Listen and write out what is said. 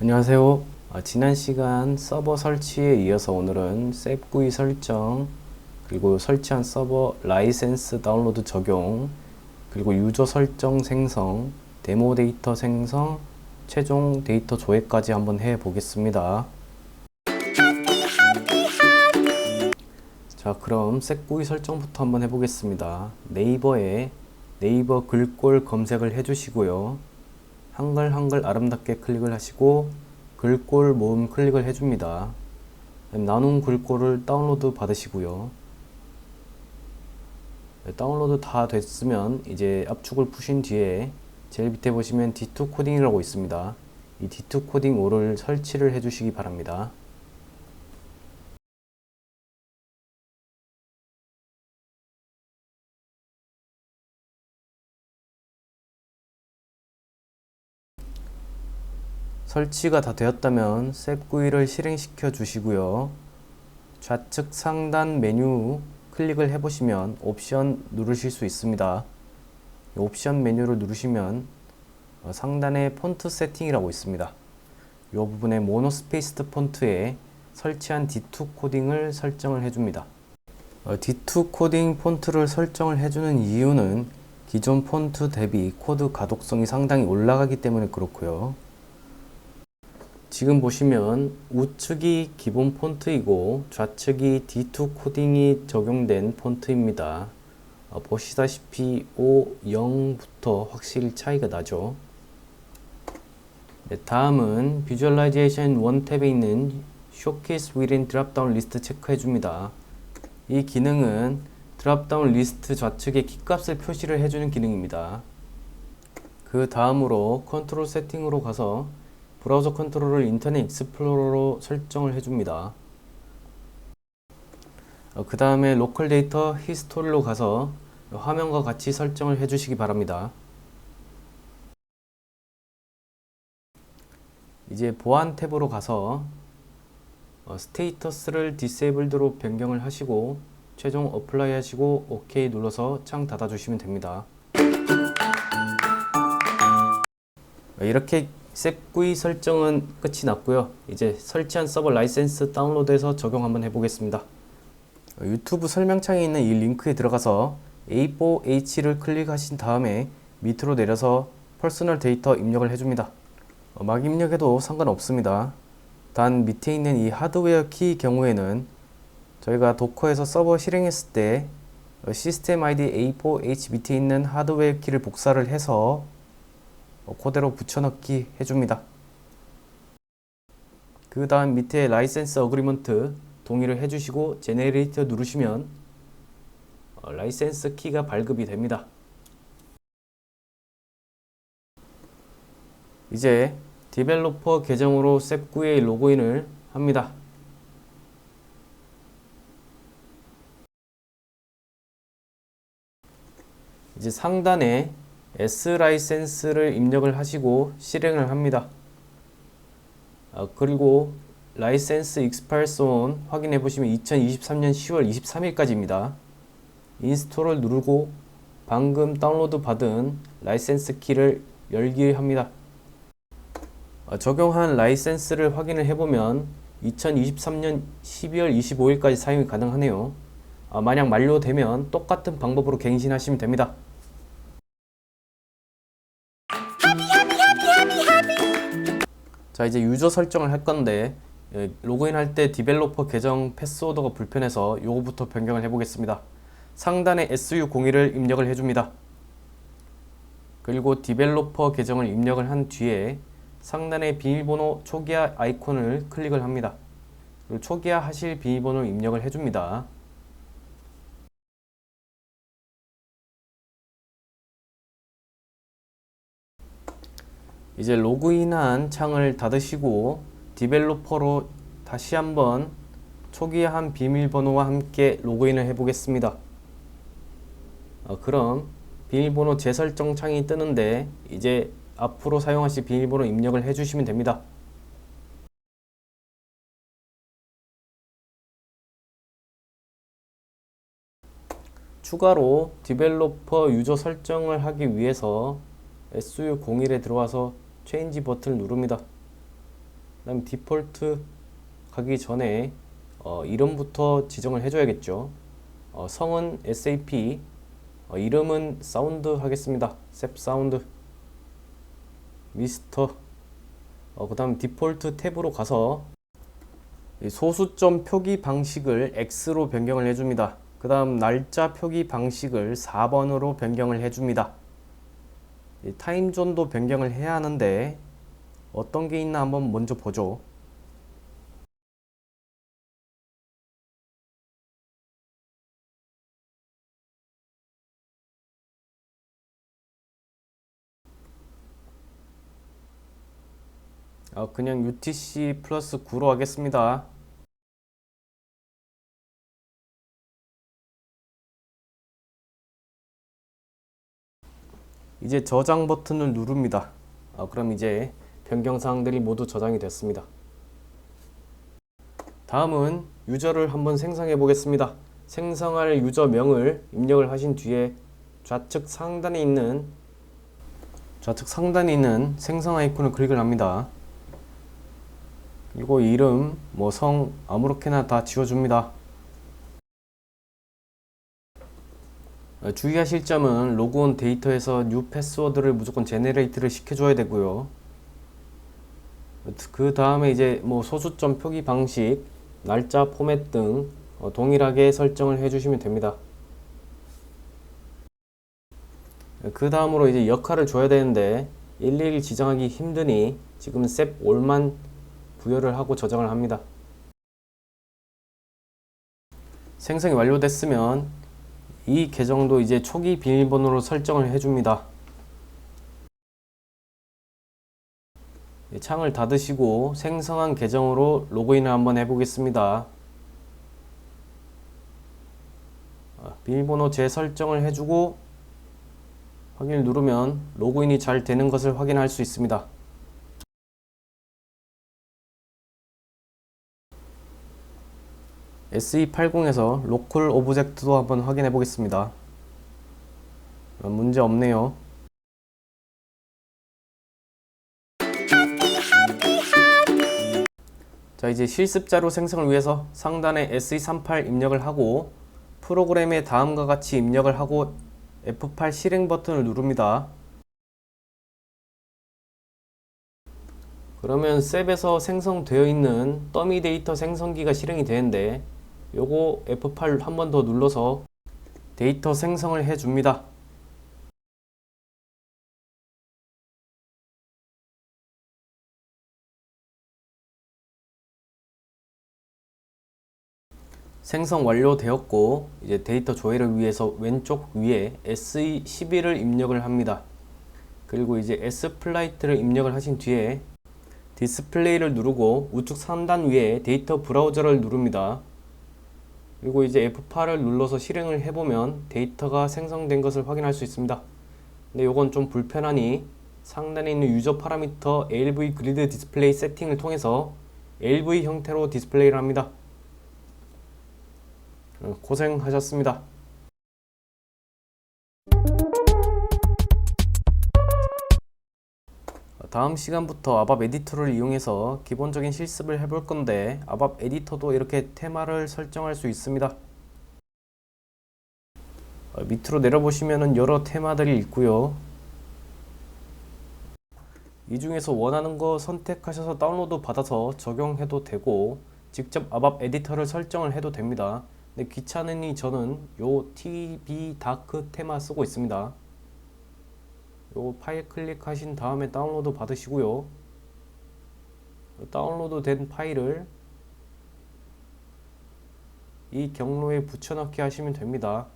안녕하세요. 아, 지난 시간 서버 설치에 이어서 오늘은 셉 GUI 설정, 그리고 설치한 서버 라이센스 다운로드 적용, 그리고 유저 설정 생성, 데모 데이터 생성, 최종 데이터 조회까지 한번 해 보겠습니다. 자, 그럼 셉 GUI 설정부터 한번 해 보겠습니다. 네이버에 네이버 글꼴 검색을 해 주시고요. 한글 한글 아름답게 클릭을 하시고 글꼴 모음 클릭을 해줍니다. 나눈 글꼴을 다운로드 받으시고요. 네, 다운로드 다 됐으면 이제 압축을 푸신 뒤에 제일 밑에 보시면 D2 코딩이라고 있습니다. 이 D2 코딩 5를 설치를 해주시기 바랍니다. 설치가 다 되었다면 셉 GUI를 실행시켜 주시고요. 좌측 상단 메뉴 클릭을 해보시면 옵션 누르실 수 있습니다. 이 옵션 메뉴를 누르시면 어, 상단에 폰트 세팅이라고 있습니다. 이 부분에 모노스페이스드 폰트에 설치한 D2 코딩을 설정을 해줍니다. 어, D2 코딩 폰트를 설정을 해주는 이유는 기존 폰트 대비 코드 가독성이 상당히 올라가기 때문에 그렇고요. 지금 보시면 우측이 기본 폰트이고 좌측이 D2 코딩이 적용된 fon트입니다. 어, 보시다시피 O, 0부터 확실히 차이가 나죠. 네, 다음은 비주얼라이제이션 1 탭에 있는 Showcase Within 드랍다운 리스트 체크해 줍니다. 이 기능은 드랍다운 리스트 좌측에 키값을 표시를 해주는 기능입니다. 그 다음으로 컨트롤 세팅으로 가서 브라우저 컨트롤을 인터넷 익스플로러로 설정을 해줍니다. 어, 그 다음에 로컬 데이터 히스토리로 가서 화면과 같이 설정을 해주시기 바랍니다. 이제 보안 탭으로 가서 어, 스테이터스를 디세이블드로 변경을 하시고 최종 어플라이 하시고 OK 눌러서 창 닫아 주시면 됩니다. 어, 이렇게 셉 GUI 설정은 끝이 났고요. 이제 설치한 서버 라이센스 다운로드해서 적용 한번 해보겠습니다. 어, 유튜브 설명창에 있는 이 링크에 들어가서 A4H를 클릭하신 다음에 밑으로 내려서 퍼스널 데이터 입력을 해줍니다. 어, 막 입력해도 상관없습니다. 단 밑에 있는 이 하드웨어 키 경우에는 저희가 도커에서 서버 실행했을 때 어, 시스템 아이디 A4H 밑에 있는 하드웨어 키를 복사를 해서 어, 그대로 붙여넣기 해줍니다. 그 다음 밑에 라이센스 어그리먼트 동의를 해주시고 제네레이터 누르시면 어, 라이센스 키가 발급이 됩니다. 이제 디벨로퍼 계정으로 셉9에 로그인을 합니다. 이제 상단에 S 라이센스를 입력을 하시고 실행을 합니다. 아, 그리고 라이센스 온 확인해 보시면 2023년 10월 23일까지입니다. 인스톨을 누르고 방금 다운로드 받은 라이센스 키를 열기 합니다. 아, 적용한 라이센스를 확인을 해보면 2023년 12월 25일까지 사용이 가능하네요. 아, 만약 만료되면 똑같은 방법으로 갱신하시면 됩니다. 자 이제 유저 설정을 할 건데 예, 로그인 할 때 디벨로퍼 계정 패스워드가 불편해서 요거부터 변경을 해 보겠습니다. 상단에 SU01을 입력을 해줍니다. 그리고 디벨로퍼 계정을 입력을 한 뒤에 상단에 비밀번호 초기화 아이콘을 클릭을 합니다. 초기화 하실 비밀번호를 입력을 해줍니다 이제 로그인한 창을 닫으시고 디벨로퍼로 다시 한번 초기화한 비밀번호와 함께 로그인을 해보겠습니다. 어, 그럼 비밀번호 재설정 창이 뜨는데 이제 앞으로 사용하실 비밀번호 입력을 해주시면 됩니다. 추가로 디벨로퍼 유저 설정을 하기 위해서 SU01에 들어와서 체인지 버튼을 누릅니다. 그다음 디폴트 가기 전에 어, 이름부터 지정을 해줘야겠죠. 어, 성은 SAP, 어, 이름은 사운드 하겠습니다. 셉 사운드, 미스터. 어, 그다음 디폴트 탭으로 가서 이 소수점 표기 방식을 X로 변경을 해줍니다. 그 다음 날짜 표기 방식을 4번으로 변경을 해줍니다. 이 타임존도 변경을 해야 하는데 어떤 게 있나 한번 먼저 보죠. 어, 그냥 UTC 플러스 9로 하겠습니다. 이제 저장 버튼을 누릅니다. 어, 그럼 이제 변경 사항들이 모두 저장이 됐습니다. 다음은 유저를 한번 생성해 보겠습니다. 생성할 유저명을 입력을 하신 뒤에 좌측 상단에 있는 좌측 상단에 있는 생성 아이콘을 클릭을 합니다. 그리고 이름, 뭐 성 아무렇게나 다 지워줍니다. 주의하실 점은 로그온 데이터에서 뉴 패스워드를 무조건 제네레이트를 시켜줘야 되고요. 그 다음에 이제 뭐 소수점 표기 방식, 날짜 포맷 등 어, 동일하게 설정을 해주시면 됩니다. 그 다음으로 이제 역할을 줘야 되는데 일일이 지정하기 힘드니 지금 셉 올만 부여를 하고 저장을 합니다. 생성이 완료됐으면 이 계정도 이제 초기 비밀번호로 설정을 해줍니다. 예, 창을 닫으시고 생성한 계정으로 로그인을 한번 해보겠습니다. 아, 비밀번호 재설정을 해주고 확인을 누르면 로그인이 잘 되는 것을 확인할 수 있습니다. SE80에서 로컬 오브젝트도 한번 확인해 보겠습니다. 어, 문제 없네요. 자 이제 실습 자료 생성을 위해서 상단에 SE38 입력을 하고 프로그램에 다음과 같이 입력을 하고 F8 실행 버튼을 누릅니다. 그러면 셉에서 생성되어 있는 더미 데이터 생성기가 실행이 되는데 요거 F8 한 번 더 눌러서 데이터 생성을 해 줍니다. 생성 완료되었고 이제 데이터 조회를 위해서 왼쪽 위에 SE11을 입력을 합니다. 그리고 이제 S플라이트를 입력을 하신 뒤에 디스플레이를 누르고 우측 상단 위에 데이터 브라우저를 누릅니다. 그리고 이제 F8을 눌러서 실행을 해보면 데이터가 생성된 것을 확인할 수 있습니다. 근데 이건 좀 불편하니 상단에 있는 유저 파라미터 ALV 그리드 디스플레이 세팅을 통해서 LV 형태로 디스플레이를 합니다. 어, 고생하셨습니다. 다음 시간부터 아밥 에디터를 이용해서 기본적인 실습을 해볼 건데 아밥 에디터도 이렇게 테마를 설정할 수 있습니다. 어, 밑으로 내려보시면 여러 테마들이 있고요. 이 중에서 원하는 거 선택하셔서 다운로드 받아서 적용해도 되고 직접 아밥 에디터를 설정을 해도 됩니다. 근데 귀찮으니 저는 요 TB 다크 테마 쓰고 있습니다. 요 파일 클릭하신 다음에 다운로드 받으시고요. 다운로드 된 파일을 이 경로에 붙여넣기 하시면 됩니다.